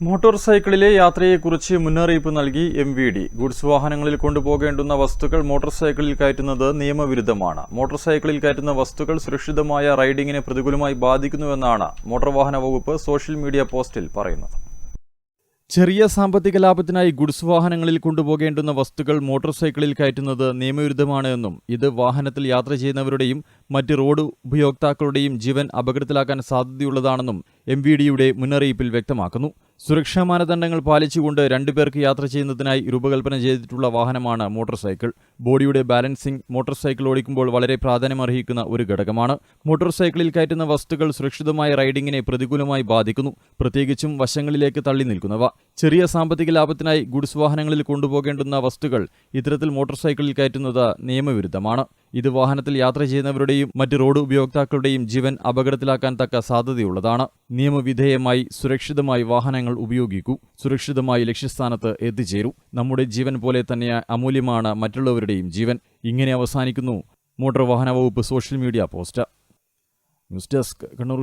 Motor സൈക്കിളിലെ യാത്രയെക്കുറിച്ച് മുന്നറിയിപ്പ് നൽകി എം വി ഡി. ഗുഡ്സ് വാഹനങ്ങളിൽ കൊണ്ടുപോകേണ്ടുന്ന വസ്തുക്കൾ മോട്ടോർ സൈക്കിളിൽ കയറ്റുന്നത് നിയമവിരുദ്ധമാണ്. മോട്ടോർ സൈക്കിളിൽ കയറ്റുന്ന വസ്തുക്കൾ സുരക്ഷിതമായ റൈഡിങ്ങിനെ പ്രതികൂലമായി ബാധിക്കുന്നുവെന്നാണ് മോട്ടോർ വാഹന വകുപ്പ് സോഷ്യൽ മീഡിയ പോസ്റ്റിൽ പറയുന്നത്. ചെറിയ സാമ്പത്തിക ലാഭത്തിനായി ഗുഡ്സ് വാഹനങ്ങളിൽ കൊണ്ടുപോകേണ്ടുന്ന വസ്തുക്കൾ മോട്ടോർ സൈക്കിളിൽ കയറ്റുന്നത് നിയമവിരുദ്ധമാണ് എന്നും ഇത് വാഹനത്തിൽ യാത്ര ചെയ്യുന്നവരുടെയും മറ്റ് റോഡ് ഉപയോക്താക്കളുടെയും ജീവൻ അപകടത്തിലാക്കാൻ സാധ്യതയുള്ളതാണെന്നും എം വി ഡിയുടെ മുന്നറിയിപ്പിൽ വ്യക്തമാക്കുന്നു. സുരക്ഷാ മാനദണ്ഡങ്ങൾ പാലിച്ചുകൊണ്ട് രണ്ടുപേർക്ക് യാത്ര ചെയ്യുന്നതിനായി രൂപകൽപ്പന ചെയ്തിട്ടുള്ള വാഹനമാണ് മോട്ടോർ സൈക്കിൾ ബോഡിയുടെ ബാലൻസിംഗ് മോട്ടോർ സൈക്കിൾ ഓടിക്കുമ്പോൾ വളരെ പ്രാധാന്യമർഹിക്കുന്ന ഒരു ഘടകമാണ്. മോട്ടോർ സൈക്കിളിൽ കയറ്റുന്ന വസ്തുക്കൾ സുരക്ഷിതമായ റൈഡിങ്ങിനെ പ്രതികൂലമായി ബാധിക്കുന്നു. പ്രത്യേകിച്ചും വശങ്ങളിലേക്ക് തള്ളി നിൽക്കുന്നവ. ചെറിയ സാമ്പത്തിക ലാഭത്തിനായി ഗുഡ്സ് വാഹനങ്ങളിൽ കൊണ്ടുപോകേണ്ടുന്ന വസ്തുക്കൾ ഇത്തരത്തിൽ മോട്ടോർ സൈക്കിളിൽ കയറ്റുന്നത് നിയമവിരുദ്ധമാണ്. ഇത് വാഹനത്തിൽ യാത്ര ചെയ്യുന്നവരുടെയും മറ്റ് റോഡ് ഉപയോക്താക്കളുടെയും ജീവൻ അപകടത്തിലാക്കാൻ തക്ക സാധ്യതയുള്ളതാണ്. നിയമവിധേയമായി സുരക്ഷിതമായി വാഹനങ്ങൾ ഉപയോഗിക്കൂ. സുരക്ഷിതമായി ലക്ഷ്യസ്ഥാനത്ത് എത്തിച്ചേരൂ. നമ്മുടെ ജീവൻ പോലെ തന്നെ അമൂല്യമാണ് മറ്റുള്ളവരുടെയും ജീവൻ. ഇങ്ങനെ അവസാനിക്കുന്നു മോട്ടോർ വാഹന വകുപ്പ് social media post. News desk Kannur